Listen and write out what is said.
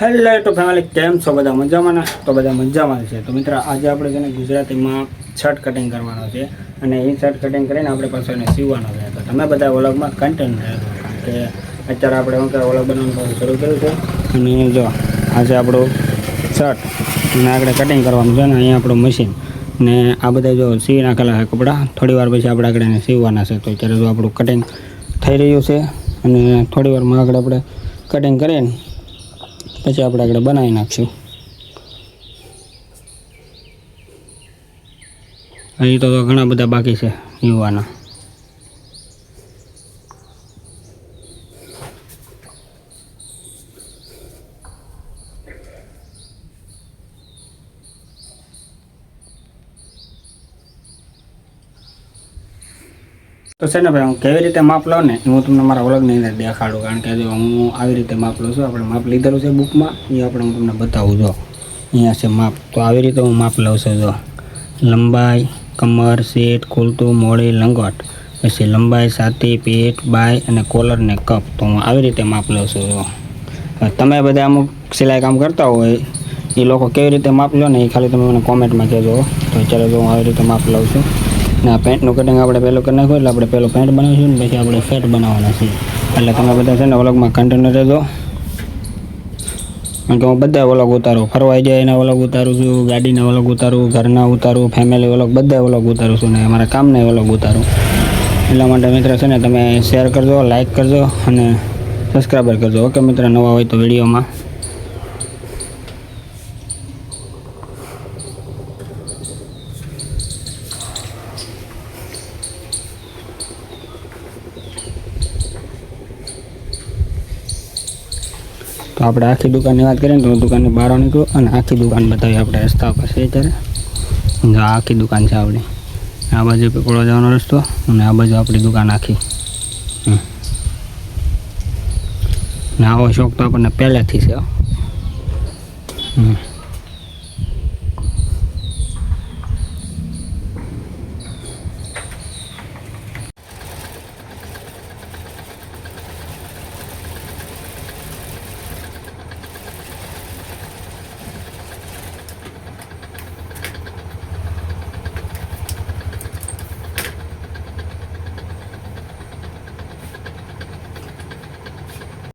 Hello તો family કેમ છો બધા મજામાં તો બધા મજામાં છે. તો મિત્ર, આજે આપણે છે ને ગુજરાતીમાં શર્ટ કટિંગ કરવાનો છે અને એ શર્ટ કટિંગ કરીને આપણે પાછો એને સીવવાનો છે. તો તમે બધા વ્લોગમાં કન્ટેન્ટ કે અત્યારે આપણે શું કહેવાય વ્લોગ બનાવવાનું શરૂ કર્યું છે. અને જો, આજે આપણું શર્ટ અને આગળ કટિંગ કરવાનું છે ને, અહીંયા આપણું મશીન ને આ બધા જો સીવી નાખેલા છે કપડાં, થોડી વાર પછી આપણે આગળ એને સીવવાના છે. તો અત્યારે જો આપણું કટિંગ થઈ રહ્યું છે અને થોડી વારમાં આગળ આપણે કટિંગ કરીને પછી આપણે આગળ બનાવી નાખશું. અહીં તો ઘણા બધા બાકી છે યુવાના. તો છે ને ભાઈ, હું કેવી રીતે માપ લઉં ને હું તમને મારા વ્લોગની અંદર દેખાડું. કારણ કે જો હું આવી રીતે માપ લઉં છું, આપણે માપ લીધેલું છે બુકમાં, એ આપણે હું તમને બતાવું, જો. અહીંયા છે માપ. તો આવી રીતે હું માપ લઉં છું, જો. લંબાઈ, કમર સેટ ખુલતું, મોડી, લંગોટ. પછી લંબાઈ, છાતી, પેટ, બાય અને કોલર ને કપ. તો હું આવી રીતે માપ લઉં છું, જો. તમે બધા અમુક સિલાઈ કામ કરતા હોય, એ લોકો કેવી રીતે માપ લો ને એ ખાલી તમે મને કોમેન્ટમાં કહેજો તો ચાલો, જો હું આવી રીતે માપ લઉં છું. આ પેન્ટનું કટિંગ આપણે પહેલું કરી નાખ્યું એટલે આપણે પહેલું પેન્ટ બનાવીશું ને પછી આપણે શર્ટ બનાવવાના છીએ એટલે તમે બધા છે ને વ્લોગમાં કન્ટિન્યુ રહેજો. કારણ કે હું બધા વ્લોગ ઉતારું. ફરવા જાય એના વ્લોગ ઉતારું છું, ગાડીના વ્લોગ ઉતારું, ઘરના ઉતારું ફેમિલી વ્લોગ બધા વ્લોગ ઉતારું છું ને અમારા કામના વ્લોગ ઉતારું. એટલા માટે મિત્ર છે ને તમે શેર કરજો લાઇક કરજો અને સબસ્ક્રાઈબર કરજો. ઓકે મિત્ર, નવા હોય તો વિડીયોમાં. તો આપણે આખી દુકાનની વાત કરીએ તો દુકાનની બહાર નીકળું અને આખી દુકાન બતાવી આપણે રસ્તા ઉપર છે અત્યારે આખી દુકાન છે આપણી આ બાજુ પીપળો જવાનો રસ્તો અને આ બાજુ આપણી દુકાન આખી. ને આવો શોખ તો આપણને પહેલેથી છે. હમ